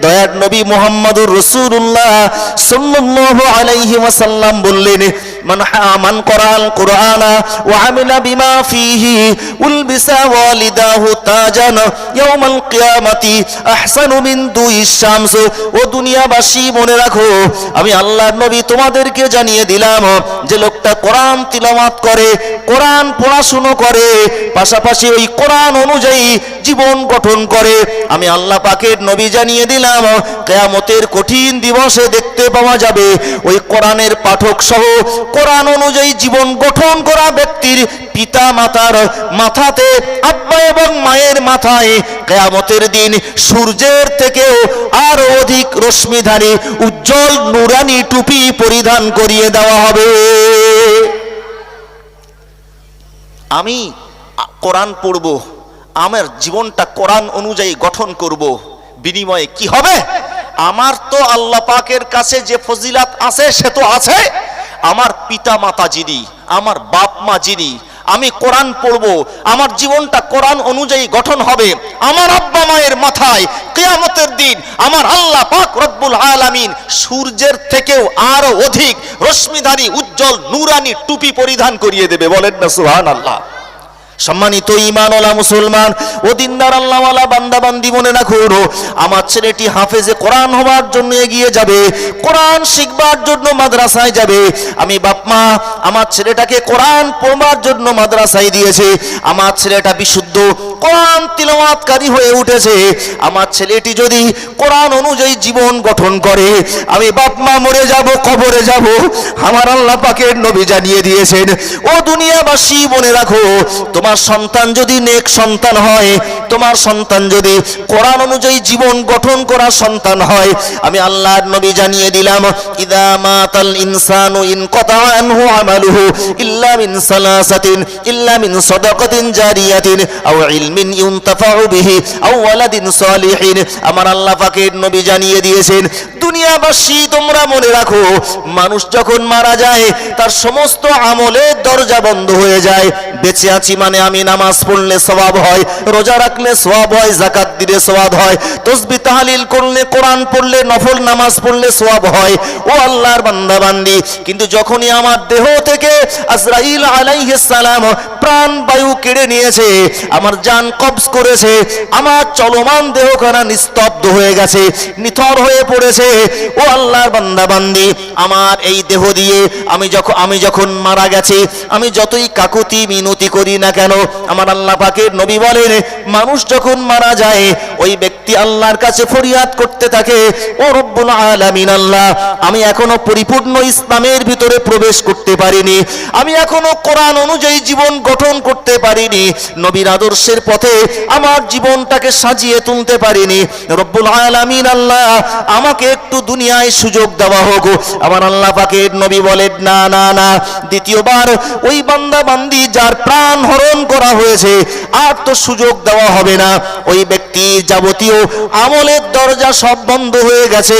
দয়ার নবী মোহাম্মদুর রসুল্লাহ সাল্লাল্লাহু আলাইহি ওয়াসাল্লাম বললেন মান করাল কুরআনা আমিলা বিমা ফিহি, উলবিসা ওয়ালিদাহু তাজান, ইয়াউমাল কিয়ামাতি আহসানু মিন দুই ও দুনিয়াবাসী, মনে রাখো, আমি আল্লাহর নবী তোমাদেরকে জানিয়ে দিলাম যে লোকটা কোরআন তিলাওয়াত করে, কোরআন পড়াশুনো করে, পাশাপাশি ওই কোরআন অনুযায়ী জীবন গঠন করে। আমি আল্লাহ পাকের নবী জানিয়ে দিলাম, কেয়ামতের কঠিন দিবসে দেখতে পাওয়া যাবে, ওই কোরআনের পাঠক সহ কোরআন অনুযায়ী জীবন গঠন করা ব্যক্তির পিতা মাতার মাথাতে আব্বা এবং মায়ের মাথায় কেয়ামতের দিন সূর্যের থেকেও আরও অধিক রশ্মিধারী, উজ্জ্বল নুরানি টুপি পরিধান করিয়ে দেওয়া হবে। আমি কোরআন পড়ব, আমার জীবনটা কোরআন অনুযায়ী গঠন করব, বিনিময়ে কি হবে? আমার তো আল্লাহ পাকের কাছে যে ফজিলাত আছে, সে তো আছে। আমার পিতা মাতা যিনি, আমার বাপ মা যিনি, আমি কোরআন পড়ব, আমার জীবনটা কোরআন অনুযায়ী গঠন হবে, আমার আব্বা মায়ের মাথায় কেয়ামতের দিন আমার আল্লাহ পাক রব্বুল আলামিন সূর্যের থেকেও আরও অধিক রশ্মিধারী, উজ্জ্বল, নুরানি টুপি পরিধান করিয়ে দেবে। বলেন না সুহান আল্লাহ সম্মানিত ইমানওয়ালা মুসলমান, ও দিনদার আল্লাহওয়ালা বান্দাবান্দি মনে না রাখো আমার ছেলেটি হাফেজে কোরআন হওয়ার জন্য এগিয়ে যাবে, কোরআন শিখবার জন্য মাদ্রাসায় যাবে। আমি বাপমা আমার ছেলেটাকে কোরআন পড়বার জন্য মাদ্রাসায় দিয়েছে, আমার ছেলেটা বিশুদ্ধ কোরআন তিলওয়াতকারী হয়ে উঠেছে। আমার ছেলেটি যদি কোরআন অনুযায়ী জীবন গঠন করে, আমি বাপমা মরে যাব, কবরে যাব, আমার আল্লাহ পাকের নবী জানিয়ে দিয়েছেন, ও দুনিয়াবাসী, মনে রাখো, তোমার সন্তান যদি নেক সন্তান হয়, তোমার সন্তান যদি কোরআন অনুযায়ী জীবন গঠন করা সন্তান হয়, আমি আল্লাহর নবী জানিয়ে দিলাম, ইদা মাতাল ইনসানু ইন কতা আনহু আমালুহু ইল্লা মিন সালাসাতিন, ইল্লা মিন সাদাকাতিন জারিয়াতিন, আও ইলমিন ইউনতাফাউ বিহি সালিহিন। আমার আল্লাহ পাকের নবী জানিয়ে দিয়েছেন, দুনিয়াবাসী, তোমরা মনে রাখো, মানুষ যখন মারা যায়, তার সমস্ত আমলের দরজা বন্ধ হয়ে যায়। বেঁচে আছি মানে আমি নামাজ পড়লে স্বভাব হয়, রোজা রাখলে সওয়াব হয় জাকাত দিলে সওয়াব হয়, তসবি তাহালিল করলে, কোরআন পড়লে, নফল নামাজ পড়লে সওয়াব হয়। ও আল্লাহর বান্দা বান্দি কিন্তু যখনই আমার দেহ থেকে আজরাইল আলাইহিস সালাম প্রাণ বায়ু কেড়ে নিয়েছে, আমার জান কবজ করেছে। আমার চলমান দেহখানা নিস্তব্ধ হয়ে গেছে, নিথর হয়ে পড়েছে। ও আল্লাহর বান্দা বান্দি আমার এই দেহ দিয়ে আমি যখন আমি যখন মারা গেছি, আমি যতই কাকুতি মিনতি করি না কেন, আমার আল্লাহ পাকের নবী বলেন, মানুষ যখন মারা যায়, ওই ব্যক্তি আল্লাহর কাছে ফরিয়াদ করতে থাকে, ও রব্বুল আলামিন আল্লাহ, আমি এখনও পরিপূর্ণ ইসলামের ভিতরে প্রবেশ করতে পারিনি, আমি এখনও কোরআন অনুযায়ী জীবন গঠন করতে পারিনি। নবীর আদর্শের পথে আমার জীবনটাকে সাজিয়ে তুলতে পারিনি। রব্বুল আলামিন আল্লাহ, আমাকে একটু দুনিয়ায় সুযোগ দেওয়া হোক। আমার আল্লাহ পাকের নবী বলেন, না না না। দ্বিতীয়বার, ওই বান্দা বান্দি যার প্রাণ হরণ করা হয়েছে, আর তো সুযোগ দেওয়া হবে না। ওই ব্যক্তি যাবতীয় আমলের দরজা সব বন্ধ হয়ে গেছে,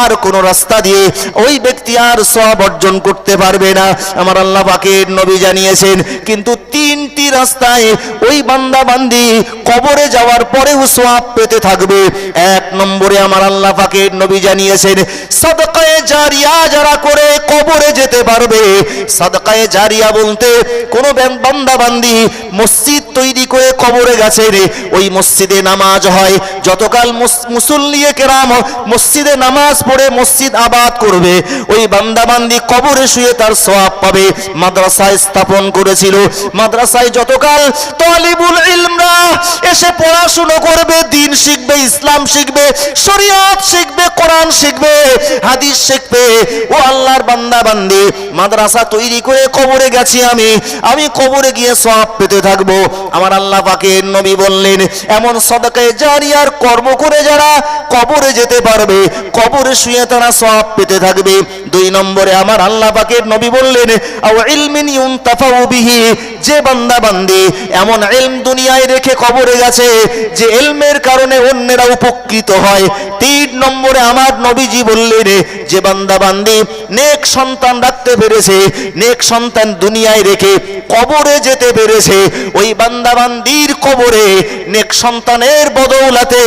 আর কোন রাস্তা দিয়ে ওই ব্যক্তি আর সব অর্জন করতে পারবে না। আমার আল্লাহ পাকের নবী জানিয়েছেন, কিন্তু তিনটি রাস্তায় ওই বান্দা বান্দি কবরে যাওয়ার পরেও সোয়াব পেতে থাকবে। এক নম্বরে আমার আল্লাহ পাকের নবী জানিয়েছেন, সাদকায়ে জারিয়া যারা করে কবরে যেতে পারবে। সাদকায়ে জারিয়া বলতে কোনো বান্দা বান্দি মসজিদ তৈরি করে কবরে গেছে রে ওই মসজিদে নামাজ হয়। যতকাল মুস- মুসল্লিয়ে কেরাম মসজিদে নামাজ পড়ে মসজিদ আবাদ করবে, ওই বান্দা বান্দি কবরে শুয়ে তার সোয়াব পাবে। মাদ্রাসায় স্থাপন করেছিল। মাদ্রাসায় যতকাল তলিবুল ইলমরা এসে পড়াশুনো করবে, দিন শিখবে, ইসলাম শিখবে, শরিয়ত শিখবে, কোরআন শিখবে, হাদিস শিখবে। ও আল্লাহর বান্দা বান্দি মাদ্রাসা তৈরি করে কবরে গেছি আমি। আমি কবরে গিয়ে সব পেতে থাকব। আমার আল্লাহ পাকের নবী বললেন, এমন সদকায় জারিয়ার কর্ম করে যারা কবরে যেতে পারবে, কবরে শুয়ে তারা সব পেতে থাকবে। দুই নম্বরে আমার আল্লাহ পাকের নবী বললেন, আও ইলমিন ইউনতাফাউ বিহি, যে বান্দা বান্দি এমন ইলম দুনিয়ায় রেখে কবরে গেছে, যে ইলমের কারণে অন্যেরা উপকৃত হয়। তিন নম্বরে আমার নবীজি বললেন, যে বান্দা বান্দি, নেক সন্তান রাখতে পেরেছে, নেক সন্তান দুনিয়ায় রেখে কবরে যেতে পেরেছে। ওই বান্দা বান্দির কবরে নেক সন্তানের বদৌলাতে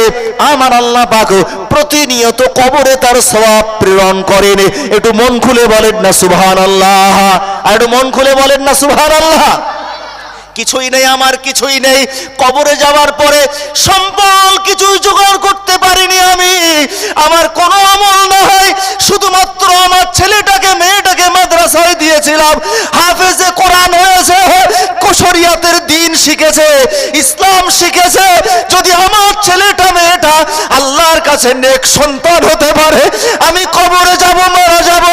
আমার আল্লাহ পাক প্রতিনিয়ত কবরে তার সওয়াব প্রেরণ করেন। একটু মন খুলে বলেন না, সুবহানাল্লাহ। আর একটু মন খুলে বলেন না, সুবহানাল্লাহ। কিছুই নেই, আমার কিছুই নেই। কবরে যাওয়ার পরে সম্বল কিছুই জোগাড় করতে পারিনি আমি। আমার কোনো আমল না হয়, শুধুমাত্র আমার ছেলেটাকে, মেয়েটাকে মাদ্রাসায় দিয়েছিলাম। হাফেজে কোরআন হয়েছে শরিয়াতের দিন শিখেছে, ইসলাম শিখেছে। যদি আমার ছেলেটা, মেয়েটা আল্লাহর কাছে নেক সন্তান হতে পারে, আমি কবরে যাব, মারা যাব।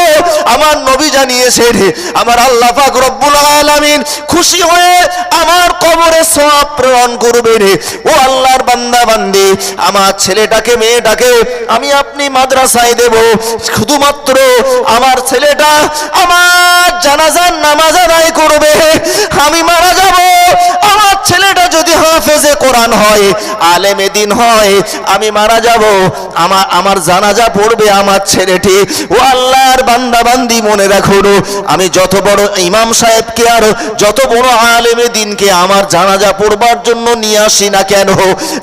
নবী জানিয়েছেন আমার আল্লাহ পাক রব্বুল আলামিন খুশি হয়ে আমার কবরে সওয়াব প্রেরণ করবেন ও আল্লাহর বান্দা বান্দি, আমার ছেলেটাকে, মেয়েটাকে আমি আপনি মাদ্রাসায় দেব। শুধুমাত্র আমার ছেলেটা আমার জানাজার নামাজ আদায় করবে। আমি মারা যাব। আমার ছেলেটা যদি হাফেজে কোরআন হয়, আলেমে দিন হয়, আমি মারা যাব। আমার আমার জানাজা পড়বে আমার ছেলেটি। ও আল্লাহর বান্দা বান্দি মনে রাখুন আমি যত বড় ইমাম সাহেবকে আর যত বড় আলেমে দিনকে আমার জানাজা পড়বার জন্য নিয়ে আসি না কেন?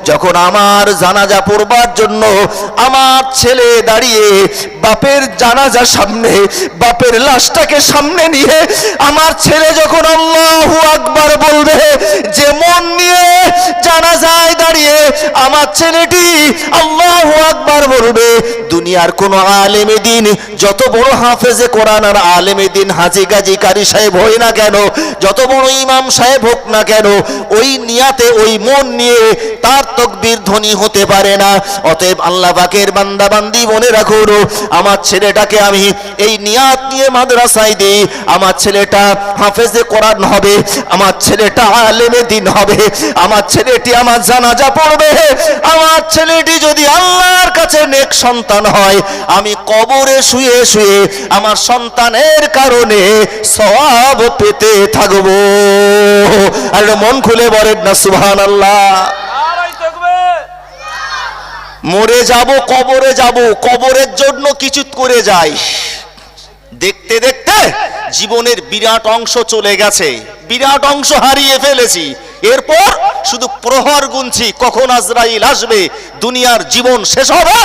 যখন আমার জানাজা পড়বার জন্য আমার ছেলে দাঁড়িয়ে বাপের জানাজা সামনে, বাপের লাশটাকে সামনে নিয়ে আমার ছেলে যখন আল্লাহু আকবার বলবে, যে মন নিয়ে জানাজায় দাঁড়িয়ে আমার ছেলেটি আল্লাহু আকবার বলবে, দুনিয়ার কোন আলেমে দিন যত বড় হাফেজে কোরআন আর আলেমে দিন হাজি গাজী কারি সাহেব হই না কেন? যত বড় ইমাম সাহেব হোক না কেন, ওই নিয়াতে, ওই মন নিয়ে তার তকবীর ধ্বনি হতে পারে না। অতএব আল্লাহ পাকের বান্দা বান্দি মনে রাখুন আমার ছেলেটাকে আমি এই নিয়াত নিয়ে মাদ্রাসায় দিই। আমার ছেলেটা হাফেজে কোরআন হবে, আমার ছেলেটা আলেমে দিন হবে, আমার ছেলেটি আমার জানাজা পড়বে। আমার ছেলেটি যদি আল্লাহর কাছে নেক সন্তান হয়, আমি কবরে শুয়ে শুয়ে আমার সন্তানের কারণে সওয়াব পেতে থাকব। আর মন খুলে বলেন না সুবহান আল্লাহ মরে যাব কবরে যাব কবরের জন্য কিছু করে যাই। দেখতে দেখতে জীবনের বিরাট অংশ চলে গেছে বিরাট অংশ হারিয়ে ফেলেছি। এরপর শুধু প্রহর গুনছি, কখন আজরাইল আসবে, দুনিয়ার জীবন শেষ হবে?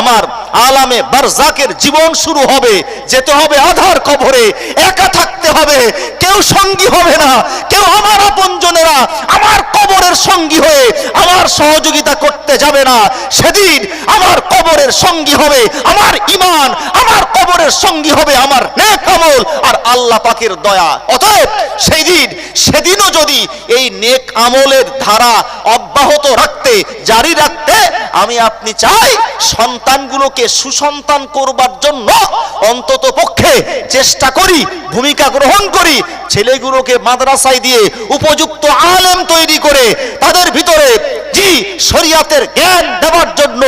আমার আলামে বারজাকের জীবন শুরু হবে, যেতে হবে আধার কবরে, একা থাকতে হবে, কেউ সঙ্গী হবে না, কেউ আমার আপনজনেরা আমার কবরের সঙ্গী হয়ে আমার সহযোগিতা করতে যাবে না। সেদিন আমার কবরের সঙ্গী হবে, আমার ইমান আমার কবরের সঙ্গী হবে, আমার নেক আমল আর আল্লাহ পাকের দয়া। অতএব সেই দিন, সেদিনও যদি এই নেক আমলের ধারা অব্যাহত রাখতে, জারি রাখতে আমি আপনি চাই সন্তানগুলোকে সুসন্তান করবার জন্য অন্তত পক্ষে চেষ্টা করি, ভূমিকা গ্রহণ করি, ছেলেগুলোকে মাদ্রাসায় দিয়ে উপযুক্ত আলেম তৈরি করে তাদের ভিতরে জি, শরিয়াতের জ্ঞান দেওয়ার জন্য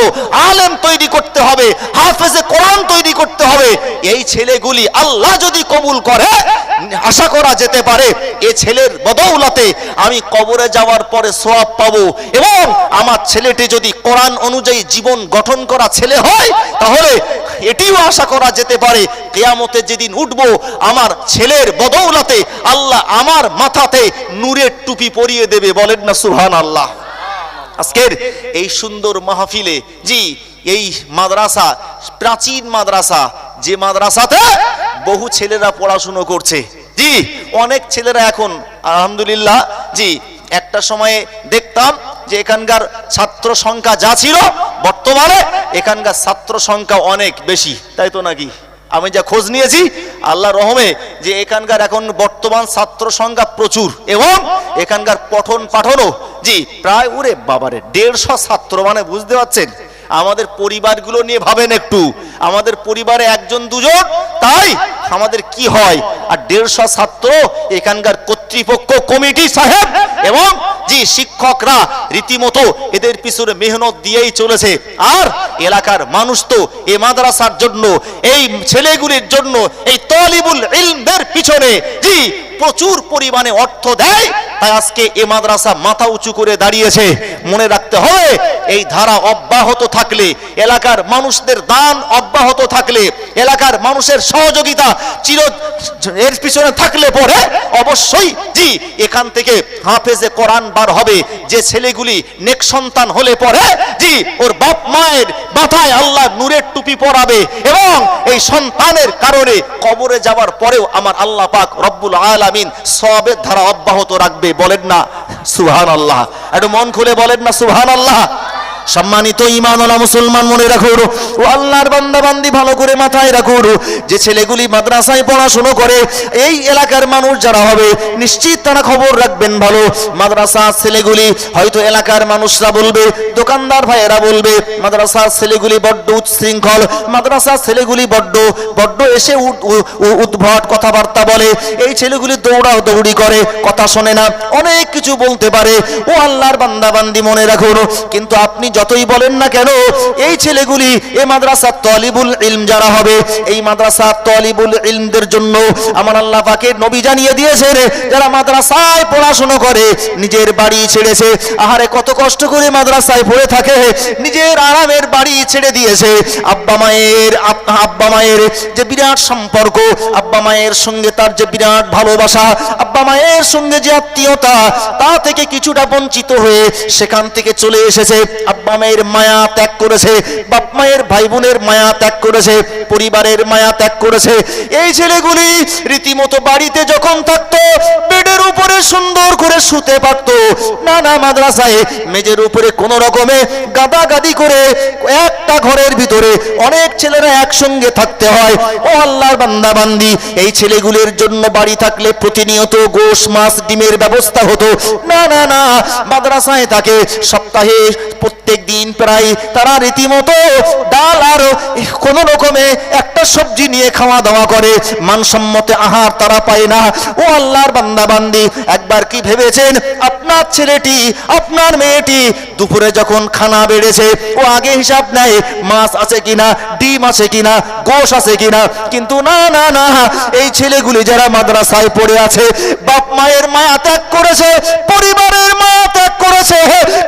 আলেম তৈরি করতে হবে, হাফেজে কোরআন তৈরি করতে হবে। এই ছেলেগুলি আল্লাহ যদি কবুল করে, আশা করা যেতে পারে, এ ছেলের বদৌলতে আমি কবরে যাওয়ার পরে সোয়াব পাবো। এবং আমার ছেলেটি যদি কোরআন অনুযায়ী জীবন গঠন করা ছেলে হয়, তাহলে এটিও আশা করা যেতে পারে, কেয়ামতে যেদিন উঠবো, আমার ছেলের বদৌলতে আল্লাহ আমার মাথাতে নূরের টুপি পরিয়ে দেবে। বলেন না সুহান আল্লাহ আজকের এই সুন্দর মাহফিলে, জি, এই মাদ্রাসা, প্রাচীন মাদ্রাসা, যে মাদ্রাসাতে বহু ছেলেরা পড়াশুনো করছে। জি, অনেক ছেলেরা এখন, আলহামদুলিল্লাহ, জি একটা সময়ে দেখতাম যে এখানকার ছাত্র সংখ্যা যা ছিল, বর্তমানে এখানকার ছাত্র সংখ্যা অনেক বেশি। তাই তো নাকি? আমি যা খোঁজ নিয়েছি আল্লাহ রহমে যে এখানকার এখন বর্তমান ছাত্র সংখ্যা প্রচুর এবং এখানকার পঠন পাঠনও, জি, প্রায় ওরে বাবারে, দেড়শো ছাত্র মানে বুঝতে পারছেন? আমাদের পরিবারগুলো নিয়ে ভাবেন একটু। আমাদের পরিবারে একজন দুজন, তাই আমাদের কি হয়? আর দেড়শো ছাত্র এখানকার কর্তৃপক্ষ কমিটি সাহেব এবং যে শিক্ষকরা রীতিমতো এদের পিছনে মেহনত দিয়েই চলেছে। আর এলাকার মানুষ তো এ মাদ্রাসার জন্য, এই ছেলেগুলির জন্য, এই তলিবুল ইলমের পিছনে, জি প্রচুর পরিমাণে অর্থ দেয়, তাই আজকে এ মাদ্রাসা মাথা উঁচু করে দাঁড়িয়েছে। মনে রাখতে হবে, এই ধারা অব্যাহত থাকলে, এলাকার মানুষদের দান অব্যাহত থাকলে, এলাকার মানুষের সহযোগিতা চির এর পিছনে থাকলে পরে অবশ্যই জি, এখান থেকে হাফেজে কোরআন বার হবে। যে ছেলেগুলি নেক সন্তান হলে পরে, জি, ওর বাপ মায়ের মাথায় আল্লাহ নূরের টুপি পরাবে এবং এই সন্তানের কারণে কবরে যাওয়ার পরেও আমার আল্লাহ পাক রব্বুল আলামিন সবের ধারা অব্যাহত রাখবে, বলেন না সুহান আল্লাহ একটু মন খুলে বলেন না সুহান আল্লাহ সম্মানিত ইমানওয়ালা মুসলমান মনে রাখুন, ও আল্লাহর বান্দাবান্দি ভালো করে মাথায় রাখুন, যে ছেলেগুলি মাদ্রাসায় পড়াশুনো করে, এই এলাকার মানুষ যারা হবে, নিশ্চিত তারা খবর রাখবেন ভালো। মাদ্রাসা ছেলেগুলি হয়তো এলাকার মানুষরা বলবে, দোকানদার ভাইয়েরা বলবে মাদ্রাসা ছেলেগুলি বড্ড উচ্ছৃঙ্খল মাদ্রাসা ছেলেগুলি বড্ড বড্ড এসে উদ্ভট কথাবার্তা বলে, এই ছেলেগুলি দৌড়া দৌড়ি করে, কথা শোনে না, অনেক কিছু বলতে পারে। ও আল্লাহর বান্দাবান্দি মনে রাখুন, কিন্তু আপনি যতই বলেন না কেন, এই ছেলেগুলি এই মাদ্রাসা তলিবুল ইলম যারা হবে, এই মাদ্রাসা তলিবুল ইলমদের জন্য আমার আল্লাহ পাকে নবী জানিয়ে দিয়েছেন, যারা মাদ্রাসায় পড়াশোনা করে, নিজের বাড়ি ছেড়েছে, আহারে কত কষ্ট করে মাদ্রাসায় পড়ে থাকে, নিজের আরামের বাড়ি ছেড়ে দিয়েছে। আব্বা মায়ের আব- আব্বা মায়ের যে বিরাট সম্পর্ক আব্বা মায়ের সঙ্গে তার যে বিরাট ভালোবাসা, আব্বা মায়ের সঙ্গে যে আত্মীয়তা, তা থেকে কিছুটা বঞ্চিত হয়ে সেখান থেকে চলে এসেছে। আব্বা মায়ের মায়া ত্যাগ করেছে, বাপ মায়ের ভাই বোনের মায়া ত্যাগ করেছে, পরিবারের মায়া ত্যাগ করেছে। এই ছেলেগুলি রীতিমতো বাড়িতে যখন থাকতো, বেডের উপরে সুন্দর করে শুতে পারতো। না না মাদ্রাসায় মেজের উপরে কোন রকমে গাদা গাদি করে একটা ঘরের ভিতরে অনেক ছেলেরা একসঙ্গে থাকতে হয়। ও আল্লাহর বান্দা বান্দি এই ছেলেগুলির জন্য বাড়ি থাকলে প্রতিনিয়ত গোশ, মাছ, ডিমের ব্যবস্থা হতো। না না না, মাদ্রাসায় থাকে। সপ্তাহে প্রত্যেক দিন প্রায় তারা রীতিমতো ডাল আর কোন রকমে একটা সবজি নিয়ে খাওয়া দাওয়া করে। মানসম্মত আহার তারা পায় না। ও আল্লাহর বান্দা বান্দি একবার কি ভেবেছেন? আপনার ছেলেটি, আপনার মেয়েটি দুপুরে যখন খানা বেড়েছে, ও আগে হিসাব নেয় মাছ আছে কিনা, ডিম আছে কিনা, গোশ আছে কিনা। কিন্তু না না না এই ছেলেগুলি যারা মাদ্রাসায় পড়ে আছে, বাপ মায়ের মায়া ত্যাগ করেছে, পরিবারের মায়া ত্যাগ করেছে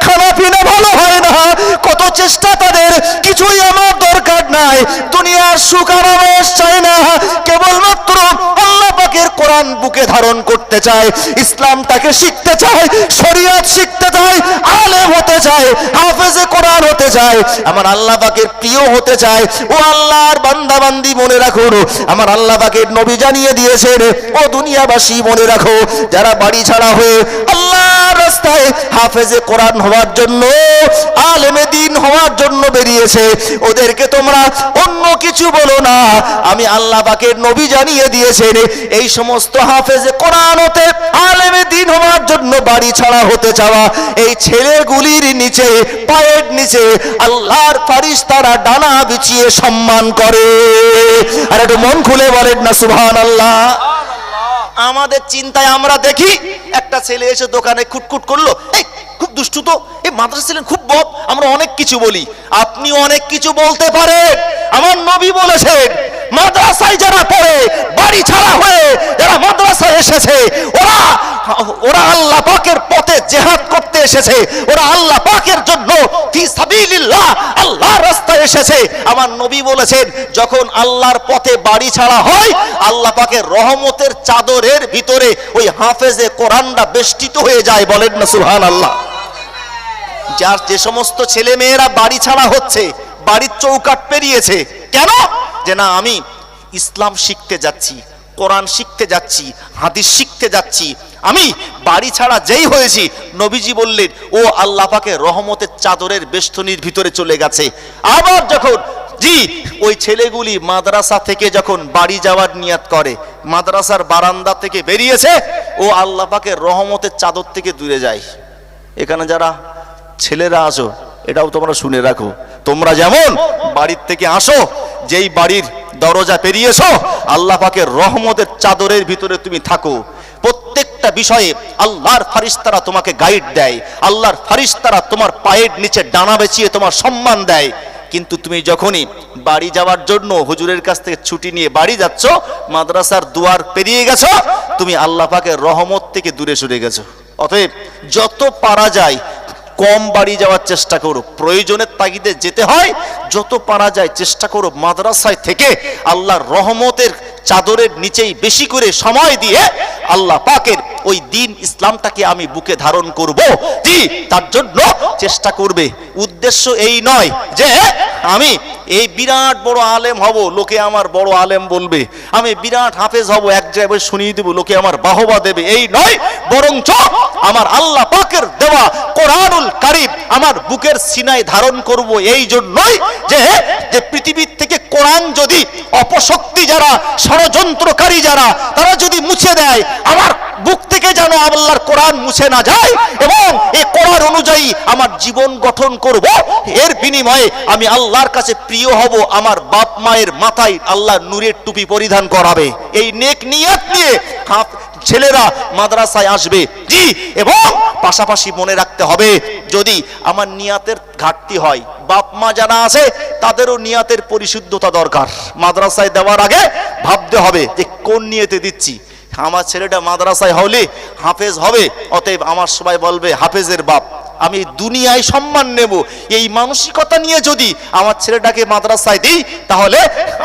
খানা পিনা ভালো হয় না, কত চেষ্টা তাদের, কিছুই আমার দরকার নাই, দুনিয়ার সুখ আর আরামেশ চায় না, কেবলমাত্র আল্লাহ পাকের কোরআন বুকে ধারণ করতে চায়, ইসলামটাকে শিখতে চায়, শরিয়ত শিখতে চায়, আলেম হতে চায়, হাফেজে কোরআন হতে চায়, আমার আল্লাহ পাকের প্রিয় হতে চায়, ও আল্লাহর বান্দা বান্দি মনে রাখুন, আমার আল্লাহ পাকের নবী জানিয়ে দিয়েছেন, ও দুনিয়াবাসী, মনে রাখো, যারা বাড়ি ছাড়া হয়ে আল্লাহর রাস্তায় হাফেজে কোরআন হওয়ার জন্য, আলেমে দিন হওয়ার জন্য বেরিয়েছে, ওদেরকে তোমরা অন্য কিছু বলো না। আমি আল্লাহ পাকের নবী জানিয়ে দিয়েছেন, এই সমস্ত হাফেজে কোরআন হতে আলেমে দিন হওয়ার জন্য বাড়ি ছাড়া হতে চাওয়া, এই ছেলেগুলির নিচে, পায়ের নিচে আল্লাহর ফারিস তারা ডানা বিছিয়ে সম্মান করে। আর একটু মন খুলে বলেন না আল্লাহ আমাদের চিন্তায় আমরা দেখি একটা ছেলে এসে দোকানে খুটখুট করল। এই খুব দুষ্টু তো। এই মাদ্রাসা ছিলেন খুব বোধ আমরা অনেক কিছু বলি। আপনি অনেক কিছু বলতে পারে। আমার নবী বলেছেন মাদ্রাসায় যারা পড়ে বাড়ি ছাড়া হয়ে যারা মাদ্রাসায় এসেছে ওরা ওরা আল্লাহ পাকের পথে জেহাদ করতে এসেছে। ওরা আল্লাহ পাকের জন্য আল্লাহর রাস্তায় এসেছে। আমার নবী বলেছেন, যখন আল্লাহর পথে বাড়ি ছাড়া হয়, আল্লাহ পাকের রহমতের চাদরের ভিতরে ওই হাফেজে কোরআনটা বেষ্টিত হয়ে যায় বলেন না সুবহান আল্লাহ যার যে সমস্ত ছেলে মেয়েরা বাড়ি ছাড়া হচ্ছে, বাড়ির চৌকাট পেরিয়েছে, কেন? যে না, আমি ইসলাম শিখতে যাচ্ছি, কোরআন শিখতে যাচ্ছি, হাদিস শিখতে যাচ্ছি আমি বাড়ি ছাড়া যেই হয়েছি, নবীজি বললেন, ও আল্লাহ পাকে রহমতের চাদরের বেষ্টনীর ভিতরে চলে গেছে। আবার যখন, জি, ওই ছেলেগুলি মাদ্রাসা থেকে যখন বাড়ি যাওয়ার নিয়াত করে, মাদ্রাসার বারান্দা থেকে বেরিয়েছে, ও আল্লাহ পাকের রহমতের চাদর থেকে দূরে যায়। এখানে যারা ছেলেরা আসো এটাও তোমরা শুনে রাখো। তোমরা যেমন বাড়ির থেকে আসো, যেই বাড়ির দরজা পেরিয়েছো, আল্লাহ পাকের রহমতের চাদরের ভিতরে তুমি থাকো। প্রত্যেকটা বিষয়ে আল্লাহর ফারিস্তারা তোমাকে গাইড দেয়। আল্লাহর ফারিস্তারা তোমার পায়ের নিচে ডানা বেচিয়ে তোমার সম্মান দেয়। কিন্তু তুমি যখনই বাড়ি যাওয়ার জন্য হুজুরের কাছ থেকে ছুটি নিয়ে বাড়ি যাচ্ছ, মাদ্রাসার দুয়ার পেরিয়ে গেছো, তুমি আল্লাহ পাকের রহমত থেকে দূরে সরে গেছো। অতএব যত পারা যায়, কম বাড়ি যাওয়ার চেষ্টা করো। প্রয়োজনের তাগিদে যেতে হয়, যত পারা যায় চেষ্টা করো মাদ্রাসায় থেকে আল্লাহর রহমতের চাদরের নিচেই বেশি করে সময় দিয়ে আল্লাহ পাকের ওই দিন ইসলামটাকে আমি বুকে ধারণ করব। জি, তার জন্য চেষ্টা করবে। উদ্দেশ্য এই নয় যে আমি এই বিরাট বড় আলেম হব, লোকে আমার বড় আলেম বলবে। আমি বিরাট হাফেজ হব, এক জায়গায় শুনিয়ে দেবো, লোকে আমার বাহবা দেবে। এই নয়, বরঞ্চ আমার আল্লাহ পাকের দেওয়া কোরআনুল কারিম আমার বুকের সিনায় ধারণ করব। এই জন্যই যে যে পৃথিবীর থেকে কোরআন যদি অপশক্তি যারা, ষড়যন্ত্রকারী যারা, তারা যদি মুছে দেয়, আমার বুক থেকে যেন আল্লাহর কোরআন মুছে না যায়, এবং এই কোরআন অনুযায়ী আমার জীবন গঠন করব, এর বিনিময়ে আমি আল্লাহর কাছে প্রিয় হব, আমার বাপ মায়ের মাথায় আল্লাহ নূরের টুপি পরিধান করাবে। এই নেক নিয়ত নিয়ে ছেলেরা মাদ্রাসায় আসবে। জি, এবং পাশাপাশি মনে রাখতে হবে, যদি আমার নিয়াতের ঘাটতি হয়, বাপ মা যারা আছে, তাদেরও নিয়াতের পরিশুদ্ধতা দরকার। মাদ্রাসায় দেওয়ার আগে ভাবতে হবে যে কোন নিয়েতে দিচ্ছি। আমার ছেলেটা মাদ্রাসায় হলে হাফেজ হবে, অতএব আমার সবাই বলবে হাফেজের বাপ। আমি দুনিয়ায় সম্মান নেব। এই মানসিকতা নিয়ে যদি আমার ছেলেটাকে মাদ্রাসায় দিই, তাহলে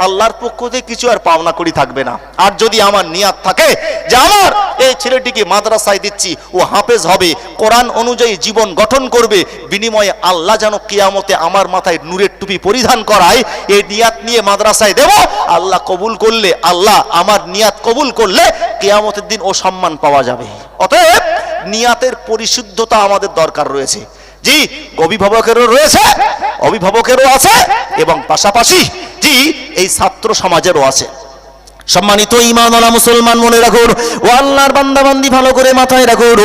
আল্লাহর পক্ষ থেকে কিছু আর পাওনা করি থাকবে না। আর যদি আমার নিয়াত থাকে যে আমার এই ছেলেটিকে মাদ্রাসায় দিচ্ছি, ও হাফেজ হবে, কোরআন অনুযায়ী জীবন গঠন করবে, বিনিময়ে আল্লাহ যেন কেয়ামতে আমার মাথায় নূরের টুপি পরিধান করায়, এই নিয়াত নিয়ে মাদ্রাসায় দেব। আল্লাহ কবুল করলে, আল্লাহ আমার নিয়াত কবুল করলে কেয়ামতের দিন ও সম্মান পাওয়া যাবে। অতএব নিয়াতের পরিশুদ্ধতা আমাদের দরকার রয়েছে। জি, অভিভাবকেরও রয়েছে, অভিভাবকেরও আছে, এবং পাশাপাশি, জি, এই ছাত্র সমাজেরও আছে। সম্মানিত ইমানওয়ালা মুসলমান মনে রাখুন, ও আল্লাহর বান্দাবান্দি ভালো করে মাথায় রাখুন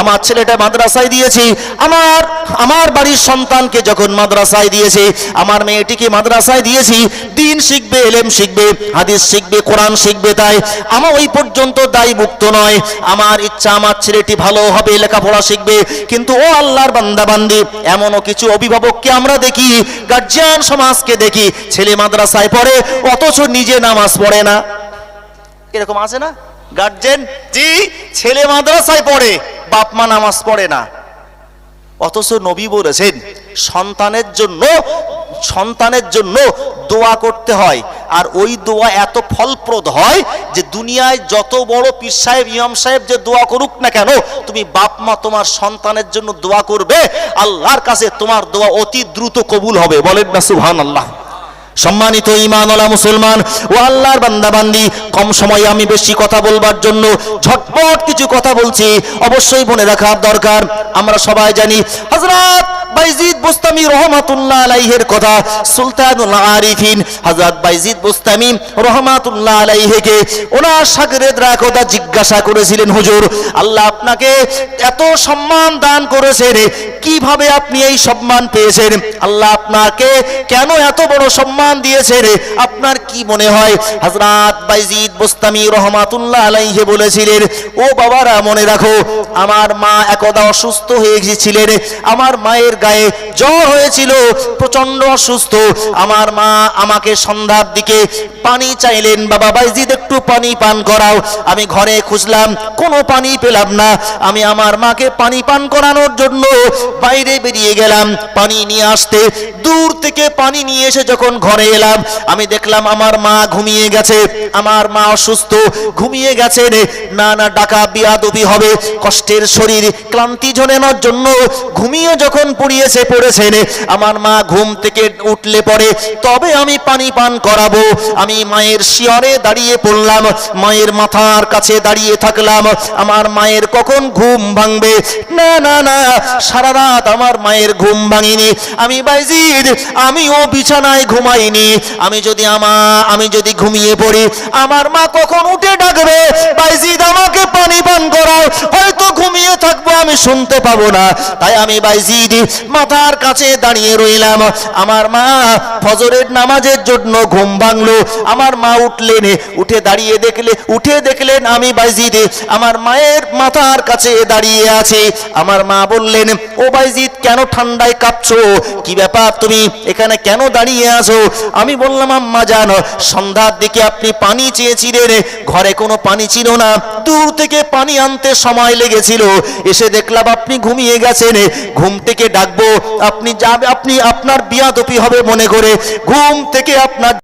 আমার ছেলেটা মাদ্রাসায় দিয়েছি, আমার আমার বাড়ির সন্তানকে যখন মাদ্রাসায় দিয়েছি, আমার মেয়েটিকে মাদ্রাসায় দিয়েছি, দিন শিখবে, এলেম শিখবে, হাদিস শিখবে, কোরআন শিখবে, তাই আমার ওই পর্যন্ত দায়ী মুক্ত নয়, আমার ইচ্ছা আমার ছেলেটি ভালো হবে, লেখাপড়া শিখবে, কিন্তু ও আল্লাহর বান্দাবান্দি, এমনও কিছু অভিভাবককে আমরা দেখি গার্জিয়ান সমাজকে দেখি, ছেলে মাদ্রাসায় পড়ে, অথচ নিজে নামাজ পড়ে না। এরকম আছে না? গার্জেন জি, ছেলে মাদ্রাসায় পড়ে, বাপ মা নামাজ পড়ে না। অথচ নবী বলেছেন, সন্তানের জন্য সন্তানের জন্য দোয়া করতে হয়। আর ওই দোয়া এত ফলপ্রদ হয় যে দুনিয়ায় যত বড় পীর সাহেব, ইমাম সাহেব যে দোয়া করুক না কেন, তুমি বাপ মা তোমার সন্তানের জন্য দোয়া করবে, আল্লাহর কাছে তোমার দোয়া অতি দ্রুত কবুল হবে। বলেন না সুবহান আল্লাহ সম্মানিত ইমানওয়ালা মুসলমান ও আল্লাহর বান্দাবান্দি, কম সময়ে আমি বেশি কথা বলবার জন্য ঝটপট কিছু কথা বলছি। অবশ্যই মনে রাখার দরকার। আমরা সবাই জানি, হযরত বাইজিদ বুস্তামি রহমাতুল্লাহ আলাইহের কথা সুলতানুল আরিফিন, হযরত বাইজিদ বুস্তামি রহমাতুল্লাহ আলাইহিকে ওনার শাগরেদরা কথা জিজ্ঞাসা করেছিলেন, হুজুর, আল্লাহ আপনাকে এত সম্মান দান করেছেন কীভাবে আপনি এই সম্মান পেয়েছেন? আল্লাহ আপনাকে কেন এত বড় সম্মান দিয়েছেন? আপনার কি মনে হয়? হযরত বাইজিদ বুস্তামি রহমাতুল্লাহ আলাইহি বলেছিলেন, ও বাবারা, মনে রাখো, আমার মা একদা অসুস্থ হয়ে গিয়েছিলেন। আমার মায়ের গায়ে জ্বর হয়েছিল প্রচণ্ড অসুস্থ। আমার মা আমাকে সন্ধ্যার দিকে পানি চাইলেন, বাবা বাইজিদ, একটু পানি পান করাও। আমি ঘরে খুঁজলাম, কোনো পানি পেলাম না। আমি আমার মাকে পানি পান করানোর জন্য বাইরে বেরিয়ে গেলাম, পানি নিয়ে আসতে। দূর থেকে পানি নিয়ে এসে যখন ঘরে এলাম, আমি দেখলাম আমার মা ঘুমিয়ে গেছে। আমার মা অসুস্থ, ঘুমিয়ে গেছে রে। না না, ডাকা বিয়াদবি হবে। কষ্টের শরীর, ক্লান্তি ঝোলানোর জন্য ঘুমিয়ে যখন পড়িয়েছে পড়েছেন আমার মা ঘুম থেকে উঠলে পরে, তবে আমি পানি পান করাবো। আমি মায়ের শিয়রে দাঁড়িয়ে পড়লাম। মায়ের মাথার কাছে দাঁড়িয়ে থাকলাম। আমার মায়ের কখন ঘুম ভাঙবে? না না না, সারা রাত আমার মায়ের ঘুম ভাঙিনি। আমি বাইজিদ, আমিও বিছানায় ঘুমাইনি। আমি যদি আমা, আমি যদি ঘুমিয়ে পড়ি, আমার মা কখন উঠে ডাকবে? বাইজিদ, আমাকে পানি পান করাও। হয়তো ঘুমিয়ে থাকব, আমি শুনতে পাবো না। তাই আমি বাইজিদ মাথার কাছে দাঁড়িয়ে রইলাম। আমার মা ফজরের নামাজের জন্য ঘুম ভাঙলো। আমার মা উঠলেন, উঠে দাঁড়িয়ে দেখলে, উঠে দেখলেন আমি বাইজিদ। আমার মায়ের মাথার কাছে দাঁড়িয়ে আছি। আমার মা বললেন, ও বাইজিদ, কেন ঠান্ডায় কাঁপছো? কি ব্যাপার তুমি এখানে কেন দাঁড়িয়ে আছো? আমি বললাম, আম্মা জানো, সন্ধ্যার দিকে আপনি পানি চেয়েছিলেন। ঘরে কোনো পানি ছিল না। দূর থেকে পানি আনতে সময় লেগেছিল এসে দেখলাম আপনি ঘুমিয়ে গেছেন। ঘুম থেকে ডাকবো, আপনি যাবে, আপনি আপনার বিয়াদপি হবে মনে করে। ঘুম থেকে আপনার